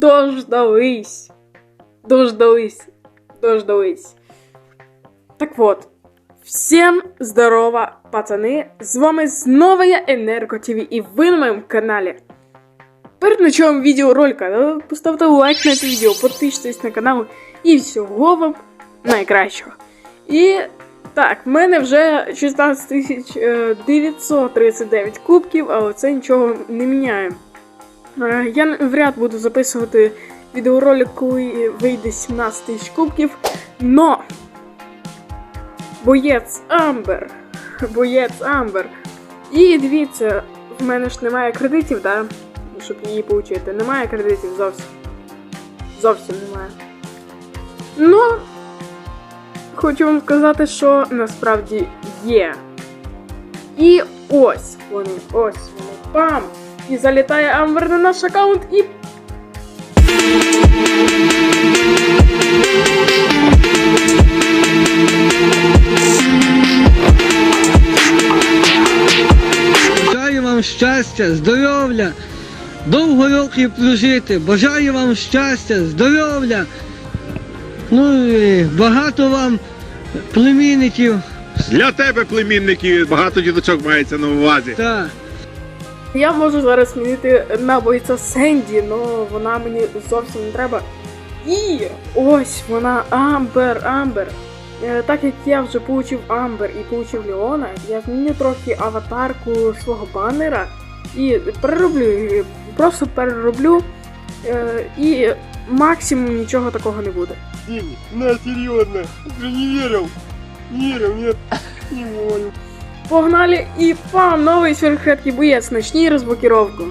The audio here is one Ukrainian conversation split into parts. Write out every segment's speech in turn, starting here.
Дождались. Дождались. Дождались. Так вот. Всем здорово, пацани! З вами знову я Енерго ТВ і ви на моєму каналі. Перед началом відеоролика поставте лайк на це відео, підпишитесь на канал і всього вам найкращого. І так, в мене вже 16 е, 939 кубків, але це нічого не міняє. Е, Я вряд буду записувати відеоролик, коли вийде 17 тисяч кубків, но боєць Амбер. Боєць Амбер. І дивіться, в мене ж немає кредитів, да? щоб її отримати. Немає кредитів зовсім. Зовсім немає. Ну, хочу вам сказати, що насправді є. І ось вони, ось вони. Пам! І залітає Амбер на наш аккаунт і. Бажаю вам щастя, здоров'я, довго років прожити. Бажаю вам щастя, здоров'я. Ну і багато вам племінників. Для тебе, племінники, багато діточок мається на увазі. Та Я можу зараз змінити на бойця Сенді, але вона мені зовсім не треба. І ось вона Амбер, Амбер. Е, Так як я вже получив Амбер і получив Леона, я зміню трохи аватарку свого банера і перероблю її. Просто перероблю. е, І максимум нічого такого не буде. Дим, на, серьезно, ты не верил. Не верил, нет, не молю. Погнали і пам! Новий сверхредкий боєць, начні розблокіровку.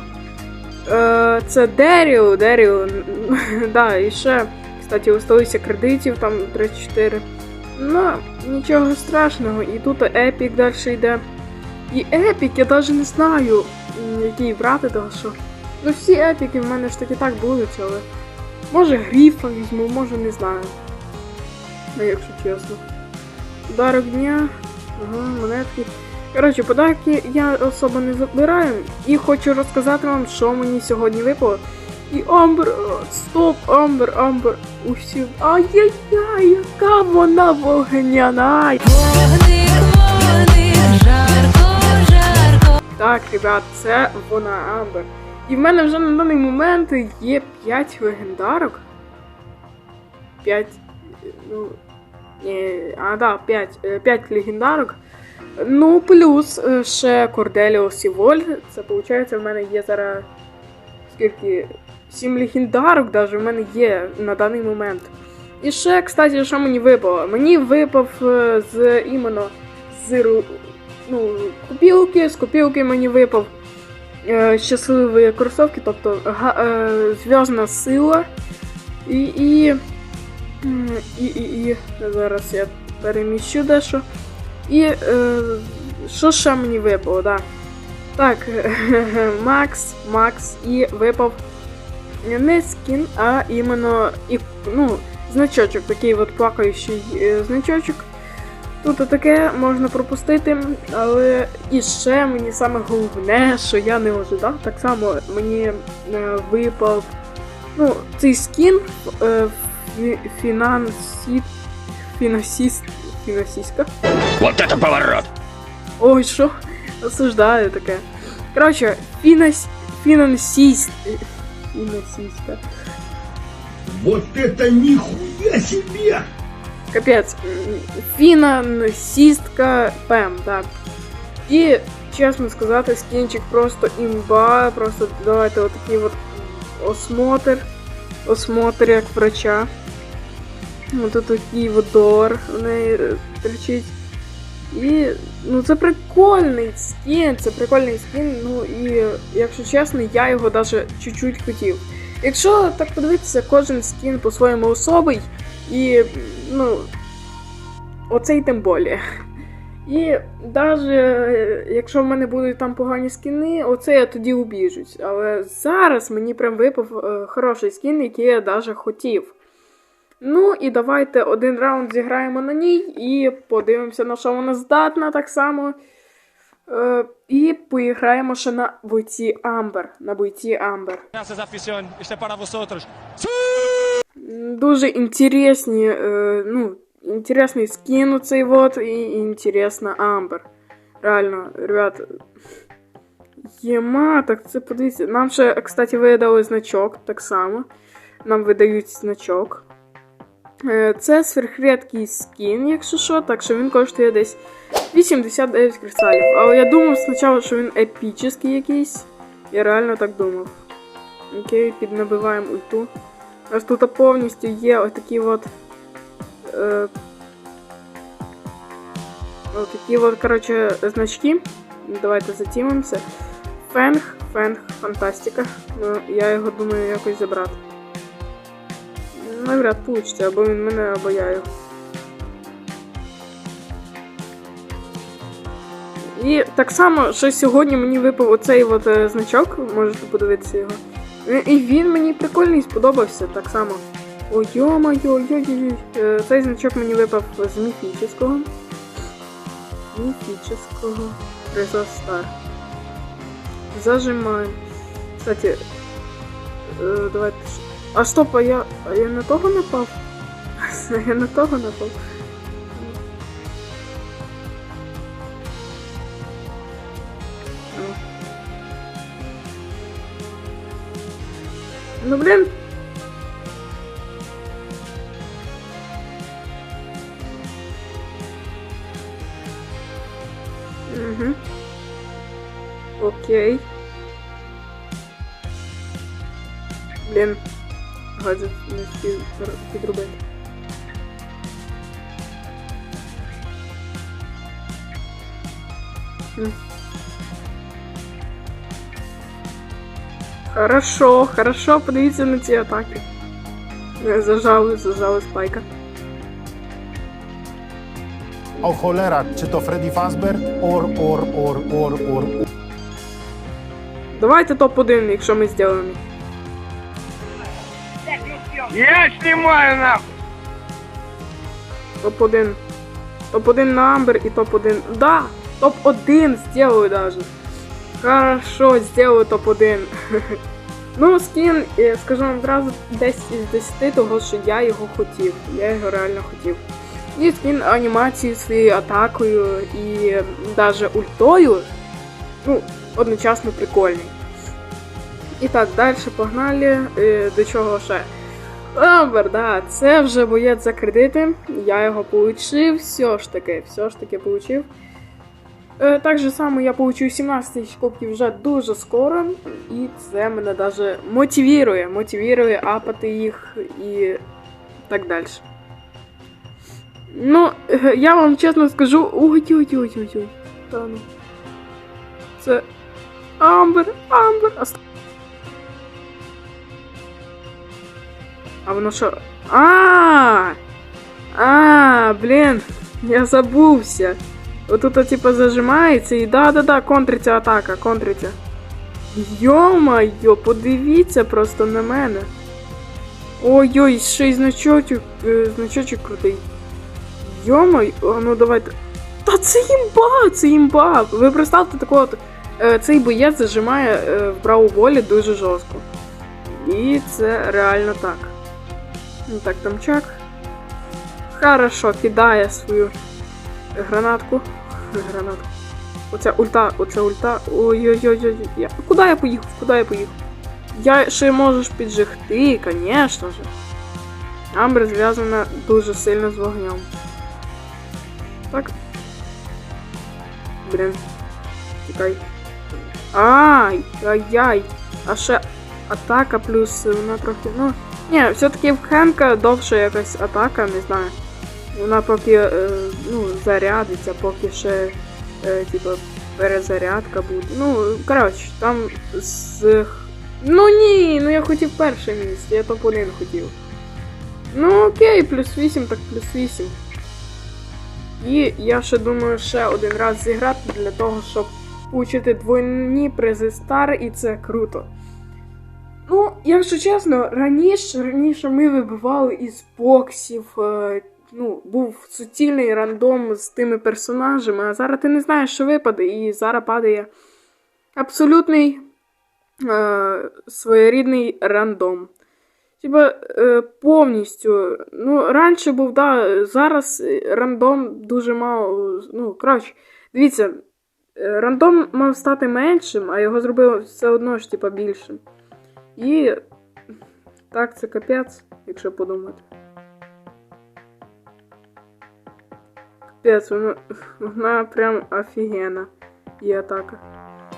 Е, це Деріл, Деріл. да, і ще, кстати, осталися кредитів, там 34. Ну, нічого страшного. І тут Епік далі йде. І Епік, я навіть не знаю, який брати, тому що. Ну всі епіки в мене ж таки так будуть, але. Може гріфа візьму, може не знаю. Ну, якщо чесно. Подарок дня. Ага, монетки. Коротше, подарки я особо не забираю. І хочу розказати вам, що мені сьогодні випало. І Амбер, стоп, Амбер, Амбер. Усі. Ай-яй-яй, яка вона вогняна. Вогник, вогник, жарко, жарко. Так, ребят, це вона Амбер. І в мене вже на даний момент є 5 легендарок. 5. Ну. А, да, 5, 5 легендарок. Ну, плюс е, ще Корделіус і Воль. Це виходить, в мене є зараз. Скільки? 7 легендарок навіть в мене є на даний момент. І ще, кстати, що мені випало? Мені випав е, з іменно з ну, копілки, з копілки мені випав е, щасливі кросовки, тобто е, зв'язна сила. І, і, і, і, і зараз я переміщу дещо. І е, що ще мені випало, да. Так, Макс, Макс і випав не скін, а іменно і, ну, значочок, такий от плакаючий е, значочок. Тут таке можна пропустити, але і ще мені саме головне, що я не ожидав, так само мені е, випав ну, цей скін е, фі- фінансі... фінансіст... фінансістка. Вот это поворот! Ой, що? Осуждаю таке. Коротше, фінанс... фінансіст... Фінансістка. Вот это нихуя себе! Капець. м, Фінансістка Пем, так. І, чесно сказати, скінчик просто імба. Просто давайте отакий от осмотр. Осмотр як врача. Тут такий долар в неї е, торчить. І ну це прикольний скін, це прикольний скін. Ну і якщо чесно, я його навіть чуть-чуть хотів. Якщо так подивитися, кожен скін по-своєму особий, і ну, оцей тим болі. І навіть якщо в мене будуть там погані скіни, оце я тоді убіжусь. Але зараз мені прям випав е, хороший скін, який я навіть хотів. Ну і давайте один раунд зіграємо на ній і подивимося, на що вона здатна так само. Е, і поіграємо ще на бойці Амбер. На бойці Амбер. Graças afición, é para vosotros. М, Дуже інтересні, е, ну, інтересний скін у цей вот і інтересна Амбер. Реально, ребят. Єма, так це подивіться. Нам ще, кстати, видали значок так само. Нам видають значок. Е, Це сверхрідкий скін, якщо що, так що він коштує десь 89 кристалів. Але я думав спочатку, що він епічний якийсь. Я реально так думав. Окей, піднабиваємо ульту. У нас тут повністю є отакі от. Е, отакі от, коротше, значки. Давайте затімимося. Фенг, фенг, фантастика. Ну, я його думаю якось забрати. Навряд получиться, або він мене, або я його. І так само, що сьогодні мені випав оцей от е, значок, можете подивитися його. Е, І він мені прикольний сподобався так само. Ой, йо-моє, йо-йо-йо. Е, Цей значок мені випав з міфічного. Міфічного. Приза Стар. Кстати, е, давайте. А стоп, а я. А я на того напав? Я на того напав. Ну блин. Угу. Окей. Блін. Гаджет не встиг пер- підробити. М. Хорошо, хорошо, подивіться на ці атаки. Е, Зажали, зажали спайка. O cholera, czy to Freddy Fazbear? Or, or, or, or, or. Давайте топ-1, якщо ми зробимо. Я снимаю нахуй! Топ-1. Топ-1 на Амбер і топ-1. Да! Топ-1 сделаю даже. Хорошо, сделаю топ-1. ну, скін, е, скажу вам одразу, десь із 10 того, що я його хотів. Я його реально хотів. І скін анімації своєю атакою і даже ультою. Ну, одночасно прикольний. І так, далі погнали. Е, До чого ще? Амбер, да, це вже боєць за кредити. Я його получив, все ж таки, все ж таки получив. Е, так же само я получу 17 тисяч кубків вже дуже скоро, і це мене даже мотивірує, мотивірує апати їх і так далі. Ну, е, я вам чесно скажу. Ой-ой-ой-ой-ой. Та ну. Це. Амбер, Амбер. А ст- А воно що? А! А, блін, я забувся. Отут, типа, зажимається і да-да-да, контриться атака, контриться. Йо-майо, подивіться просто на мене. Ой-ой, ще й значочок, е, значочок крутий. Йомай, ну давайте. Та це імба, це імба. Ви представте такого, е, цей боєць зажимає е, в браву волі дуже жорстко. І це реально так. Ну так, тамчак. Хорошо, кидає свою гранатку. Гранатку. Оця ульта, оця ульта. Ой-ой-ой. Я... Куди я поїхав? Куди я поїхав? Я ще можеш піджигти, звісно ж. Амбер зв'язана дуже сильно з вогнем. Так. Блін. Тікай. Ай! Ай-яй! А ще атака плюс вона трохи. Ну. Ні, все-таки в Хенка довша якась атака, не знаю. Вона поки е, ну, зарядиться, поки ще е, типу, перезарядка буде. Ну, коротше, там з. Ну ні, ну я хотів перше місце, я топ-1 хотів. Ну окей, плюс 8, так плюс 8. І я ще думаю ще один раз зіграти для того, щоб получити двойні призи стар, і це круто. Ну, якщо чесно, раніше, раніше ми вибивали із боксів, е, ну, був суцільний рандом з тими персонажами, а зараз ти не знаєш, що випаде, і зараз падає абсолютний е, своєрідний рандом. Типа е, повністю. Ну, раніше був, да, зараз рандом дуже мало. Ну, коротше, дивіться, рандом мав стати меншим, а його зробили все одно ж, типа, більшим. І так, це капець, якщо подумати. Капець, вона, вона прям офігенна. І атака.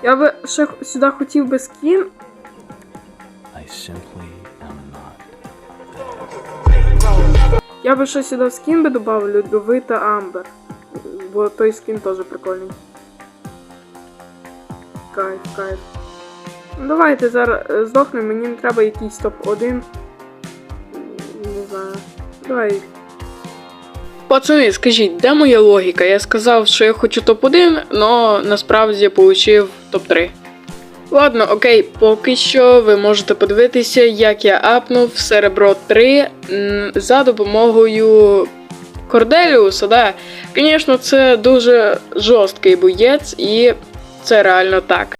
Я би ще х- сюди хотів би скін. I simply am not. Я би ще сюди в скін би додав Льодовита Амбер. Бо той скін теж прикольний. Кайф, кайф. Ну, давайте зараз е, здохнемо, мені не треба якийсь топ-1. Не знаю. Давай. Пацани, скажіть, де моя логіка? Я сказав, що я хочу топ-1, але насправді отримав топ-3. Ладно, окей, поки що ви можете подивитися, як я апнув Серебро 3 за допомогою Корделіуса. Да. Звісно, це дуже жорсткий боєць, і це реально так.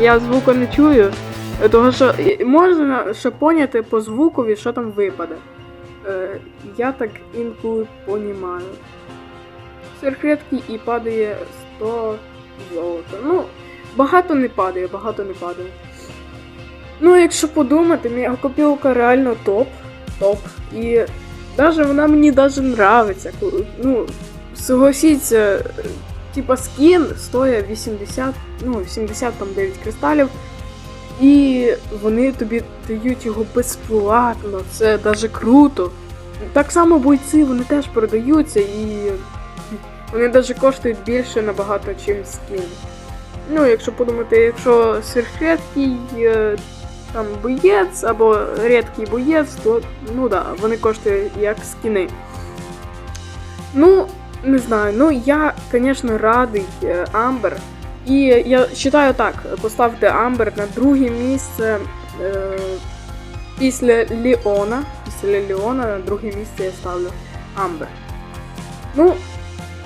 Я звуку не чую. е, Того що можна ще поняти по звукові, що там випаде. Е, я так інколи понімаю. Сверхредкий і падає 100 золота. Ну, багато не падає, багато не падає. Ну, якщо подумати, моя копілка реально топ. Топ. І даже вона мені даже нравиться. Ну, согласіться, типа скін стоїть 80, ну, 70 там 9 кристалів. І вони тобі дають його безплатно. Це даже круто. Так само бойці вони теж продаються і вони даже коштують більше набагато, чим скін. Ну, якщо подумати, якщо сверхрідкий е, там боєць або рідкий боєць, то ну да, вони коштують як скіни. Ну, не знаю, ну я, звісно, радий е, Амбер. І я вважаю так, поставте Амбер на друге місце е, після Ліона. Після Ліона на друге місце я ставлю Амбер. Ну,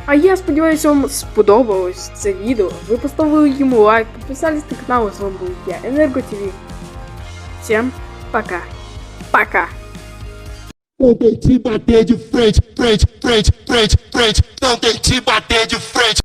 а я сподіваюся, вам сподобалось це відео. Ви поставили йому лайк, підписались на канал, з вами був я, Енерго ТВ. Всем пока. Пока. Não tem te bater de frente, frente, frente, frente, frente. Não tem te bater de frente.